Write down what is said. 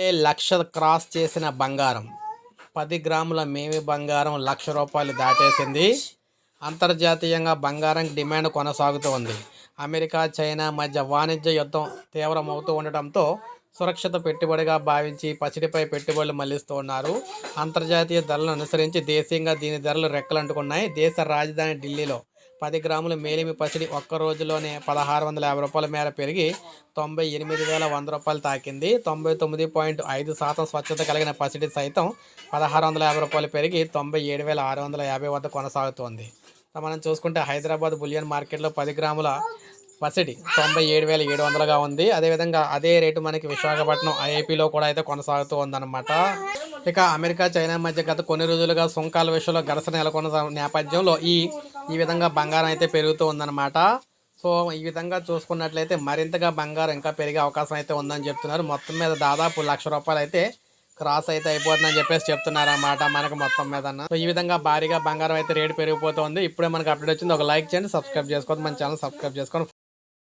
ఇప్పుడే లక్ష క్రాస్ చేసిన బంగారం. పది గ్రాముల మేమి బంగారం లక్ష రూపాయలు దాటేసింది. అంతర్జాతీయంగా బంగారం డిమాండ్ కొనసాగుతూ ఉంది. అమెరికా చైనా మధ్య వాణిజ్య యుద్ధం తీవ్రమవుతూ ఉండటంతో సురక్షిత పెట్టుబడిగా భావించి పసిడిపై పెట్టుబడులు మళ్ళిస్తూ ఉన్నారు. అంతర్జాతీయ ధరలను అనుసరించి దేశీయంగా దీని ధరలు రెక్కలంటుకున్నాయి. దేశ రాజధాని ఢిల్లీలో పది గ్రాముల మేలిమి పసిడి ఒక్క రోజులోనే పదహారు వందల యాభై రూపాయల మేర పెరిగి తొంభై ఎనిమిది వేల వంద రూపాయలు తాకింది. తొంభై తొమ్మిది పాయింట్ ఐదు శాతం స్వచ్ఛత కలిగిన పసిడి సైతం పదహారు వందల యాభై రూపాయలు పెరిగి తొంభై ఏడు వేల ఆరు వందల యాభై వద్ద కొనసాగుతోంది. మనం చూసుకుంటే హైదరాబాద్ బులియన్ మార్కెట్లో పది గ్రాముల పసిడి తొంభై ఏడు వేల ఏడు వందలుగా ఉంది. అదేవిధంగా అదే రేటు మనకి విశాఖపట్నం ఐఐపిలో కూడా అయితే కొనసాగుతూ ఉందన్నమాట. ఇక అమెరికా చైనా మధ్య గత కొన్ని రోజులుగా సుంకాల విషయంలో ఘర్షణ నెలకొన్న నేపథ్యంలో ఈ ఈ విధంగా బంగారం అయితే పెరుగుతూ ఉందన్నమాట. సో ఈ విధంగా చూసుకున్నట్లయితే మరింతగా బంగారం ఇంకా పెరిగే అవకాశం అయితే ఉందని చెప్తున్నారు. మొత్తం మీద దాదాపు లక్ష రూపాయలు అయితే క్రాస్ అయితే అయిపోతుందని చెప్పేసి చెప్తున్నారు అన్నమాట మనకు మొత్తం మీద సో ఈ విధంగా భారీగా బంగారం అయితే రేటు పెరిగిపోతుంది ఇప్పుడే మనకు అప్డేట్ వచ్చింది. ఒక లైక్ చేయండి సబ్స్క్రైబ్ చేసుకోండి. మన ఛానల్ సబ్స్క్రైబ్ చేసుకోండి.